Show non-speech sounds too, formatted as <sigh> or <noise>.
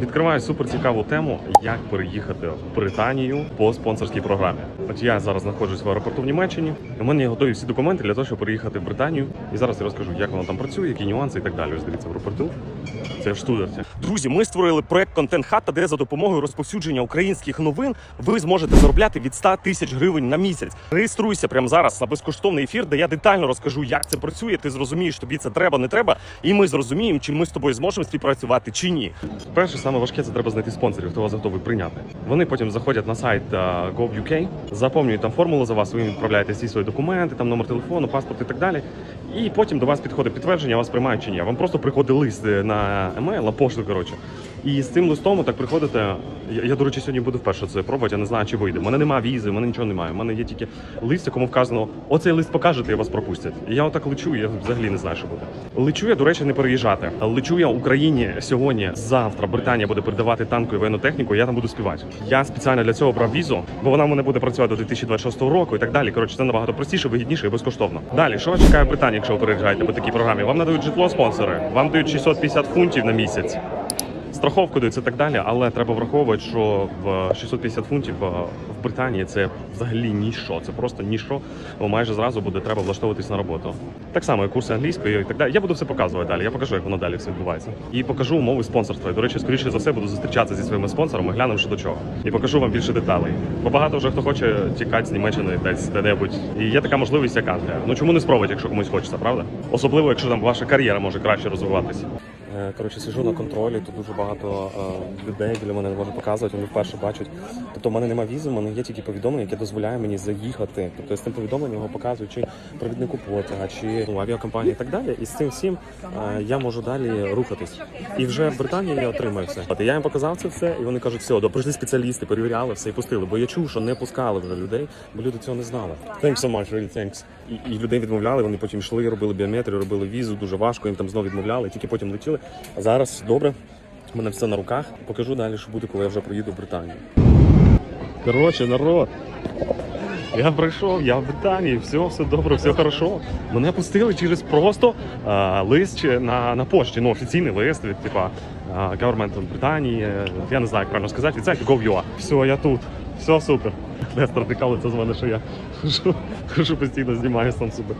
Відкриваю супер цікаву тему, як переїхати в Британію по спонсорській програмі. От я зараз знаходжусь в аеропорту в Німеччині. У мене є готові всі документи для того, щоб переїхати в Британію. І зараз я розкажу, як воно там працює, які нюанси і так далі. Ось дивіться в аеропорту. Це в Штутгарті. Друзі, ми створили проект Контент Хата, де за допомогою розповсюдження українських новин ви зможете заробляти від 100 тисяч гривень на місяць. Реєструйся прямо зараз на безкоштовний ефір, де я детально розкажу, як це працює. Ти зрозумієш, тобі це треба, не треба, і ми зрозуміємо, чи ми з тобою зможемо співпрацювати чи ні. Перше, саме важке, це треба знайти спонсорів, хто вас готовий прийняти. Вони потім заходять на сайт е, Gov.uk, заповнюють там формулу за вас. Ви відправляєте всі свої документи, там номер телефону, паспорт і так далі. І потім до вас підходить підтвердження, вас приймають чи ні. Вам просто приходить лист е, на емейл, пошту, коротше. І з цим листом так приходите. Я, я, до речі, сьогодні буду вперше це пробувати. Я не знаю, чи вийде. У мене немає візи, у мене нічого немає. У мене є тільки лист, якому вказано, оцей лист покажете, і вас пропустять. І я отак лечу, я взагалі не знаю, що буде. Лечу я, до речі, не переїжджати. Лечу я Україні сьогодні. Завтра Британія буде передавати танку і воєнну техніку. і Я там буду співати. Я спеціально для цього брав візу, бо вона в мене буде працювати до 2026 року і так далі. Коротше, це набагато простіше, вигідніше і безкоштовно. Далі, що вас чекає в Британії, якщо ви переїжджаєте по такій програмі? Вам надають житло спонсори, вам дають 650 фунтів на місяць. Страховку дають і так далі, але треба враховувати, що в 650 фунтів е, в Британії це взагалі ніщо. Це просто ніщо, бо майже зразу буде треба влаштовуватись на роботу. Так само і курси англійської і так далі. Я буду все показувати далі. Я покажу, як воно далі все відбувається. І покажу умови спонсорства. І, до речі, скоріше за все буду зустрічатися зі своїми спонсорами, глянемо, що до чого. І покажу вам більше деталей. Бо багато вже хто хоче тікати з Німеччини десь де-небудь. І є така можливість, як Англія. Ну чому не спробувати, якщо комусь хочеться, правда? Особливо, якщо там ваша кар'єра може краще розвиватися. Е, Коротше, сижу на контролі, тут дуже багато е, людей біля мене не можу показувати, вони вперше бачать. Тобто, в мене немає візи, в мене є тільки повідомлення, яке дозволяє мені заїхати. Тобто з тим повідомленням його показую, чи провіднику потяга, чи ну, авіакомпанії і так далі. І з цим всім е, я можу далі рухатись. І вже в Британії я отримаю все. От я їм показав це все, і вони кажуть, все, до прийшли спеціалісти, перевіряли все і пустили. Бо я чув, що не пускали вже людей, бо люди цього не знали. Thanks so much, really thanks. І, і людей відмовляли. Вони потім йшли, робили біометрію, робили візу, дуже важко. Їм там знову відмовляли, тільки потім летіли. Зараз добре. У мене все на руках. Покажу далі, що буде, коли я вже приїду в Британію. Коротше, народ. Я прийшов, я в Британії, все, все добре, все хорошо. Мене пустили через просто а, лист на, на пошті, ну офіційний лист від типа government Британії. Я не знаю, як правильно сказати, від сайті Gov.ua. Все, я тут. Все супер. Нестор прикалується з мене, що я <laughs> хожу, хожу постійно знімаю сам себе.